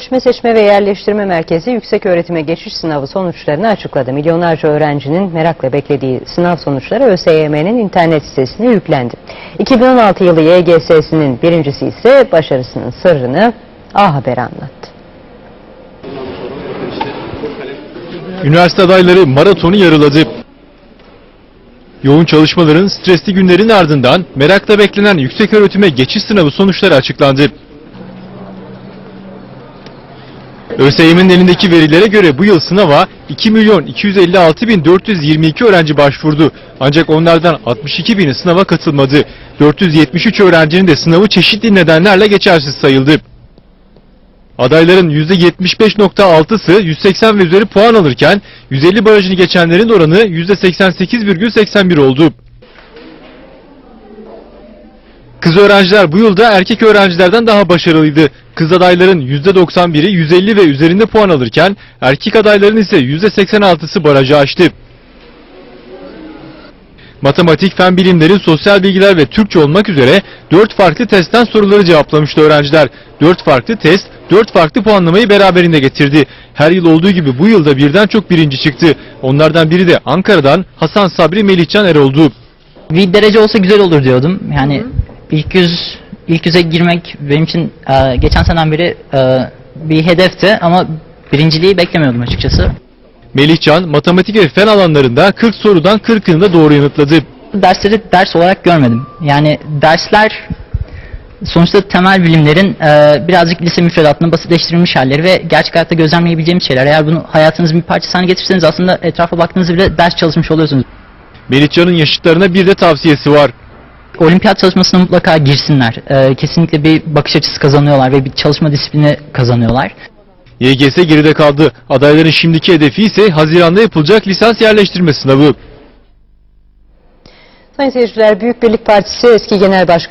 Ölçme, Seçme ve Yerleştirme Merkezi Yüksek Öğretime Geçiş Sınavı sonuçlarını açıkladı. Milyonlarca öğrencinin merakla beklediği sınav sonuçları ÖSYM'nin internet sitesine yüklendi. 2016 yılı YGS'sinin birincisi ise başarısının sırrını A Haber anlattı. Üniversite adayları maratonu yarıladı. Yoğun çalışmaların stresli günlerin ardından merakla beklenen yükseköğretime geçiş sınavı sonuçları açıklandı. ÖSYM'in elindeki verilere göre bu yıl sınava 2 milyon 256 bin 422 öğrenci başvurdu. Ancak onlardan 62 bini sınava katılmadı. 473 öğrencinin de sınavı çeşitli nedenlerle geçersiz sayıldı. Adayların %75.6'sı 180 ve üzeri puan alırken 150 barajını geçenlerin oranı %88,81 oldu. Kız öğrenciler bu yılda erkek öğrencilerden daha başarılıydı. Kız adayların %91'i 150 ve üzerinde puan alırken erkek adayların ise %86'sı barajı aştı. Matematik, fen bilimleri, sosyal bilgiler ve Türkçe olmak üzere 4 farklı testten soruları cevaplamıştı öğrenciler. 4 farklı test, 4 farklı puanlamayı beraberinde getirdi. Her yıl olduğu gibi bu yılda birden çok birinci çıktı. Onlardan biri de Ankara'dan Hasan Sabri Melihcan Erol'du. Bir derece olsa güzel olur diyordum. Yani ilk yüz ilk yüze girmek benim için e, geçen seneden beri e, bir hedefti ama birinciliği beklemiyordum açıkçası. Melihcan matematik ve fen alanlarında 40 sorudan 40'ını da doğru yanıtladı. Dersleri ders olarak görmedim. Yani dersler sonuçta temel bilimlerin e, birazcık lise müfredatının basitleştirilmiş halleri ve gerçek hayatta gözlemleyebileceğimiz şeyler. Eğer bunu hayatınızın bir parçası haline getirirseniz aslında etrafa baktığınızda bile ders çalışmış oluyorsunuz. Melihcan'ın yaşıtlarına bir de tavsiyesi var. Olimpiyat çalışmasına mutlaka girsinler. Ee, kesinlikle bir bakış açısı kazanıyorlar ve bir çalışma disiplini kazanıyorlar. YGS geride kaldı. Adayların şimdiki hedefi ise Haziran'da yapılacak lisans yerleştirme sınavı. Sayın seyirciler, Büyük Birlik Partisi eski Genel Başkanı